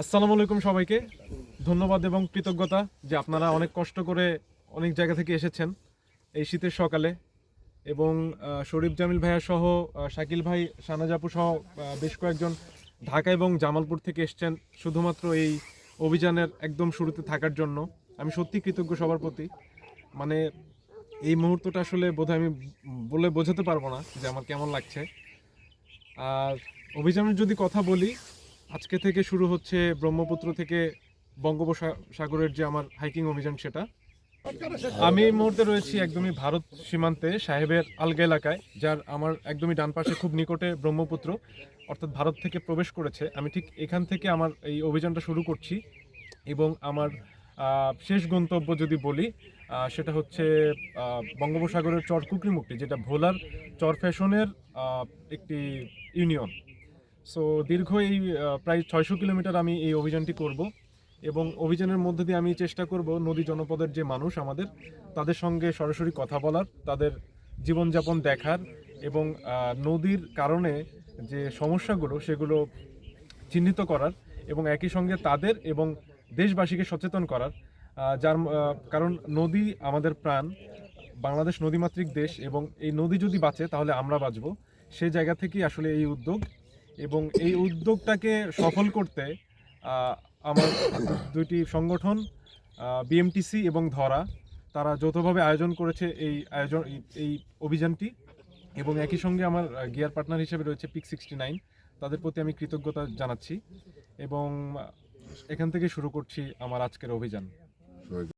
আসসালামু আলাইকুম সবাইকে। ধন্যবাদ এবং কৃতজ্ঞতা যে আপনারা অনেক কষ্ট করে অনেক জায়গা থেকে এসেছেন এই শীতের সকালে। এবং শরীফ জামিল ভাইয়া সহ শাকিল ভাই সানাজাপু সহ বেশ কয়েকজন ঢাকা এবং জামালপুর থেকে এসেছেন শুধুমাত্র এই অভিযানের একদম শুরুতে থাকার জন্য। আমি সত্যি কৃতজ্ঞ সবার প্রতি। মানে এই মুহূর্তটা আসলে বোধহয় আমি বলে বোঝাতে পারব না যে আমার কেমন লাগছে। আর অভিযানের যদি কথা বলি আজকে থেকে শুরু হচ্ছে ব্রহ্মপুত্র থেকে বঙ্গোপসাগরের যে আমার হাইকিং অভিযান সেটা। আমি এই মুহূর্তে রয়েছি একদমই ভারত সীমান্তে সাহেবের আলগা এলাকায়, যার আমার একদমই ডান পাশে খুব নিকটে ব্রহ্মপুত্র, অর্থাৎ ভারত থেকে প্রবেশ করেছে। আমি ঠিক এখান থেকে আমার এই অভিযানটা শুরু করছি এবং আমার শেষ গন্তব্য যদি বলি সেটা হচ্ছে বঙ্গোপসাগরের চর কুকরিমুক্তি, যেটা ভোলার চর ফ্যাশনের একটি ইউনিয়ন। সো দীর্ঘ এই প্রায় ছয়শো কিলোমিটার আমি এই অভিযানটি করব এবং অভিযানের মধ্যে দিয়ে আমি চেষ্টা করব নদী জনপদের যে মানুষ আমাদের, তাদের সঙ্গে সরাসরি কথা বলার, তাদের জীবনযাপন দেখার এবং নদীর কারণে যে সমস্যাগুলো সেগুলো চিহ্নিত করার এবং একই সঙ্গে তাদের এবং দেশবাসীকে সচেতন করার যার কারণ নদী আমাদের প্রাণ, বাংলাদেশ নদীমাতৃক দেশ এবং এই নদী যদি বাঁচে তাহলে আমরা বাঁচব। সেই জায়গা থেকেই আসলে এই উদ্যোগ এবং এই উদ্যোগটাকে সফল করতে আমার দুইটি সংগঠন বিএমটিসি এবং ধরা, তারা যৌথভাবে আয়োজন করেছে এই আয়োজন, এই- এই অভিযানটি এবং একই সঙ্গে আমার গিয়ার পার্টনার হিসেবে রয়েছে পিক সিক্সটি নাইন তাদের প্রতি আমি কৃতজ্ঞতা জানাচ্ছি এবং এখান থেকে শুরু করছি আমার আজকের অভিযান।